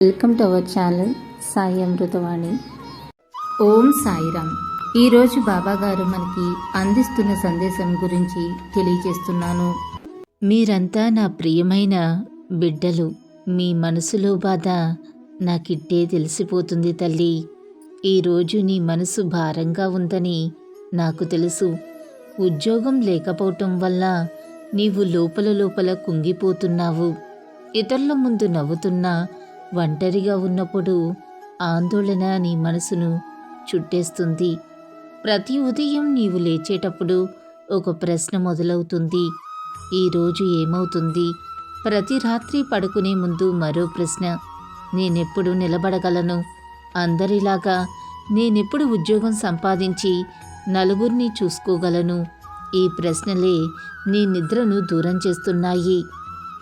Welcome to our channel Sai Amritavani Om Sairam. ఈరోజు బాబా గారు మనకి అందిస్తున్న సందేశం గురించి తెలియజేస్తున్నాను. మీరంతా నా ప్రియమైన బిడ్డలు మీ మనసులో బాధ నాకిట్టే తెలిసిపోతుంది తల్లి. ఈరోజు నీ మనసు భారంగా ఉందని నాకు తెలుసు. ఉద్యోగం లేకపోవటం వల్ల నీవు లోపల లోపల కుంగిపోతున్నావు. ఇతరుల ముందు నవ్వుతున్నా ఒంటరిగా ఉన్నప్పుడు ఆందోళన నీ మనసును చుట్టేస్తుంది. ప్రతి ఉదయం నీవు లేచేటప్పుడు ఒక ప్రశ్న మొదలవుతుంది. ఈరోజు ఏమవుతుంది? ప్రతి రాత్రి పడుకునే ముందు మరో ప్రశ్న. నేనెప్పుడు నిలబడగలను? అందరిలాగా నేనెప్పుడు ఉద్యోగం సంపాదించి నలుగురిని చూసుకోగలను? ఈ ప్రశ్నలే నీ నిద్రను దూరం చేస్తున్నాయి.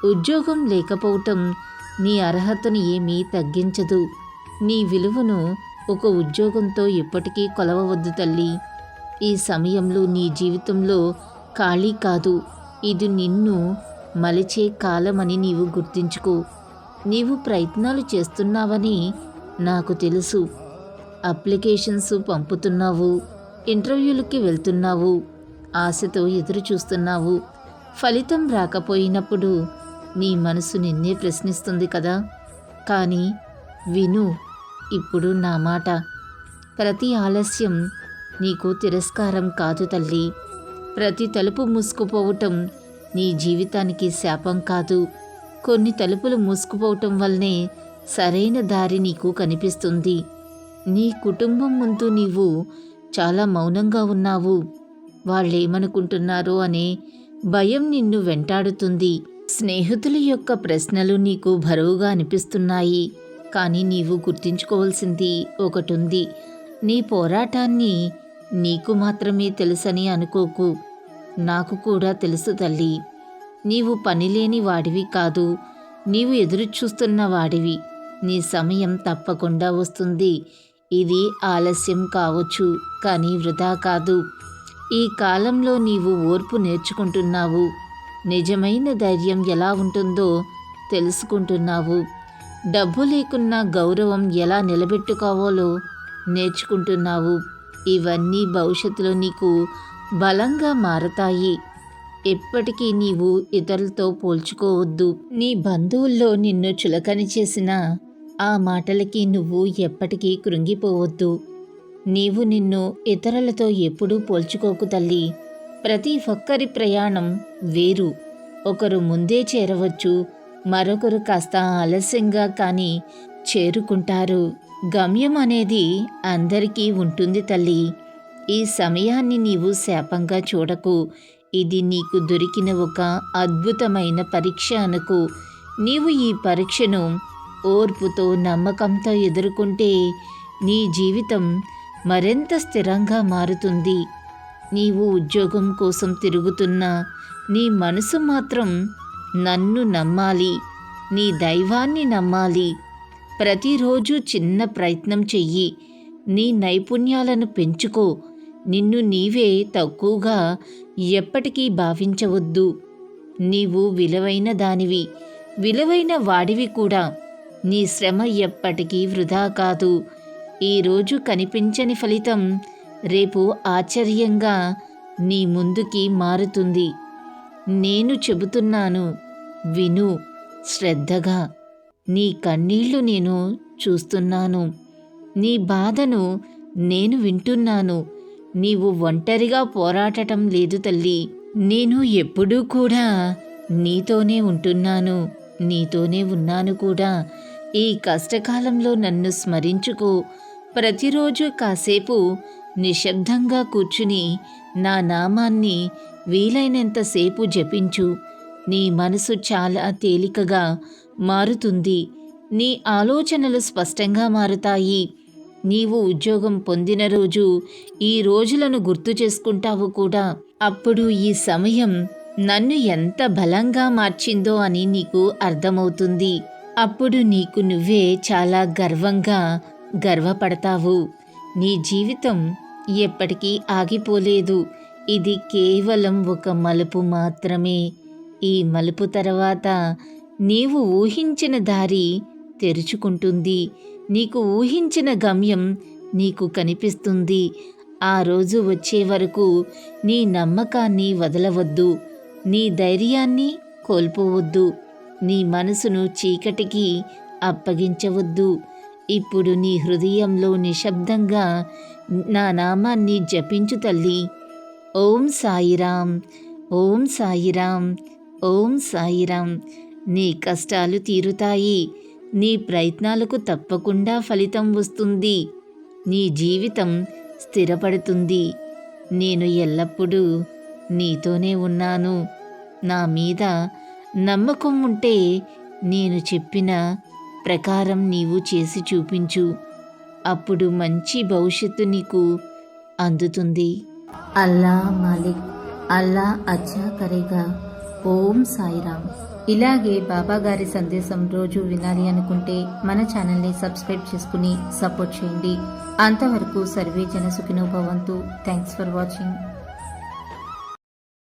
ఉద్యోగం లేకపోవటం నీ అర్హతను ఏమీ తగ్గించదు. నీ విలువను ఒక ఉద్యోగంతో ఎప్పటికీ కొలవవద్దు తల్లి. ఈ సమయంలో నీ జీవితంలో ఖాళీ కాదు. ఇది నిన్ను మలిచే కాలమని నీవు గుర్తించుకో. నీవు ప్రయత్నాలు చేస్తున్నావని నాకు తెలుసు. అప్లికేషన్స్ పంపుతున్నావు. ఇంటర్వ్యూలకి వెళ్తున్నావు. ఆశతో ఎదురు చూస్తున్నావు ఫలితం రాకపోయినప్పుడు నీ మనసు నిన్నే ప్రశ్నిస్తుంది కదా. కానీ విను ఇప్పుడు నా మాట. ప్రతి ఆలస్యం నీకు తిరస్కారం కాదు తల్లి. ప్రతి తలుపు మూసుకుపోవటం నీ జీవితానికి శాపం కాదు. కొన్ని తలుపులు మూసుకుపోవటం వల్లనే సరైన దారి నీకు కనిపిస్తుంది. నీ కుటుంబం ముందు నీవు చాలా మౌనంగా ఉన్నావు. వాళ్ళేమనుకుంటున్నారో అనే భయం నిన్ను వెంటాడుతుంది. స్నేహితుల యొక్క ప్రశ్నలు నీకు బరువుగా అనిపిస్తున్నాయి. కానీ నీవు గుర్తించుకోవాల్సింది ఒకటుంది. నీ పోరాటాన్ని నీకు మాత్రమే తెలుసని అనుకోకు. నాకు కూడా తెలుసు తల్లి. నీవు పనిలేని వాడివి కాదు. నీవు ఎదురు చూస్తున్న వాడివి. నీ సమయం తప్పకుండా వస్తుంది. ఇది ఆలస్యం కావచ్చు కానీ వృధా కాదు. ఈ కాలంలో నీవు ఓర్పు నేర్చుకుంటున్నావు. నిజమైన ధైర్యం ఎలా ఉంటుందో తెలుసుకుంటున్నావు. డబ్బు లేకున్నా గౌరవం ఎలా నిలబెట్టుకోవాలో నేర్చుకుంటున్నావు. ఇవన్నీ భవిష్యత్తులో నీకు బలంగా మారతాయి. ఎప్పటికీ నీవు ఇతరులతో పోల్చుకోవద్దు. నీ బంధువుల్లో నిన్ను చులకని చేసిన ఆ మాటలకి నువ్వు ఎప్పటికీ కృంగిపోవద్దు. నీవు నిన్ను ఇతరులతో ఎప్పుడూ పోల్చుకోకు తల్లి. ప్రతి ఒక్కరి ప్రయాణం వేరు. ఒకరు ముందే చేరవచ్చు మరొకరు కాస్త ఆలస్యంగా కానీ చేరుకుంటారు. గమ్యం అనేది అందరికీ ఉంటుంది తల్లి. ఈ సమయాన్ని నీవు శాపంగా చూడకు. ఇది నీకు దొరికిన ఒక అద్భుతమైన పరీక్ష అనుకు. నీవు ఈ పరీక్షను ఓర్పుతో నమ్మకంతో ఎదుర్కొంటే నీ జీవితం మరింత స్థిరంగా మారుతుంది. నీవు ఉద్యోగం కోసం తిరుగుతున్నా నీ మనసు మాత్రం నన్ను నమ్మాలి. నీ దైవాన్ని నమ్మాలి. ప్రతిరోజు చిన్న ప్రయత్నం చెయ్యి. నీ నైపుణ్యాలను పెంచుకో. నిన్ను నీవే తక్కువగా ఎప్పటికీ భావించవద్దు. నీవు విలువైన దానివి విలువైన వాడివి కూడా. నీ శ్రమ ఎప్పటికీ వృధా కాదు. ఈరోజు కనిపించని ఫలితం రేపు ఆశ్చర్యంగా నీ ముందుకి మారుతుంది. నేను చెబుతున్నాను విను శ్రద్ధగా. నీ కన్నీళ్ళు నేను చూస్తున్నాను. నీ బాధను నేను వింటున్నాను. నీవు ఒంటరిగా పోరాటం లేదు తల్లి. నేను ఎప్పుడూ కూడా నీతోనే ఉంటున్నాను నీతోనే ఉన్నాను కూడా. ఈ కష్టకాలంలో నన్ను స్మరించుకో. ప్రతిరోజు కాసేపు నిశ్శబ్దంగా కూర్చుని నా నామాన్ని వీలైనంతసేపు జపించు. నీ మనసు చాలా తేలికగా మారుతుంది. నీ ఆలోచనలు స్పష్టంగా మారుతాయి. నీవు ఉద్యోగం పొందిన రోజు ఈ రోజులను గుర్తు చేసుకుంటావు కూడా. అప్పుడు ఈ సమయం నన్ను ఎంత బలంగా మార్చిందో అని నీకు అర్థమవుతుంది. అప్పుడు నీకు నువ్వే చాలా గర్వంగా గర్వపడతావు. నీ జీవితం ఎప్పటికీ ఆగిపోలేదు. ఇది కేవలం ఒక మలుపు మాత్రమే. ఈ మలుపు తర్వాత నీవు ఊహించిన దారి తెరుచుకుంటుంది. నీకు ఊహించిన గమ్యం నీకు కనిపిస్తుంది. ఆ రోజు వచ్చే వరకు నీ నమ్మకాన్ని వదలవద్దు. నీ ధైర్యాన్ని కోల్పోవద్దు. నీ మనసును చీకటికి అప్పగించవద్దు. ఇప్పుడు నీ హృదయంలో నిశ్శబ్దంగా నా నామాన్ని జపించు తల్లి. ఓం సాయిరాం ఓం సాయిరాం ఓం సాయిరాం నీ కష్టాలు తీరుతాయి నీ ప్రయత్నాలకు తప్పకుండా ఫలితం వస్తుంది. నీ జీవితం స్థిరపడుతుంది. నేను ఎల్లప్పుడూ నీతోనే ఉన్నాను. నా మీద నమ్మకం ఉంటే నేను చెప్పిన ప్రకారం నీవు చేసి చూపించు. అప్పుడు మంచి భవిష్యత్తు నీకు అందుతుంది. అల్లా మాలిక్ అల్లా అచ్చా కరేగా. ఓం సాయిరామ్. ఇలాగే బాబా గారి సందేశం రోజు వినాలి అనుకుంటే మన ఛానల్ని సబ్స్క్రైబ్ చేసుకుని సపోర్ట్ చేయండి. అంతవరకు సర్వే జన సుఖినోభవంతు. Thanks for watching.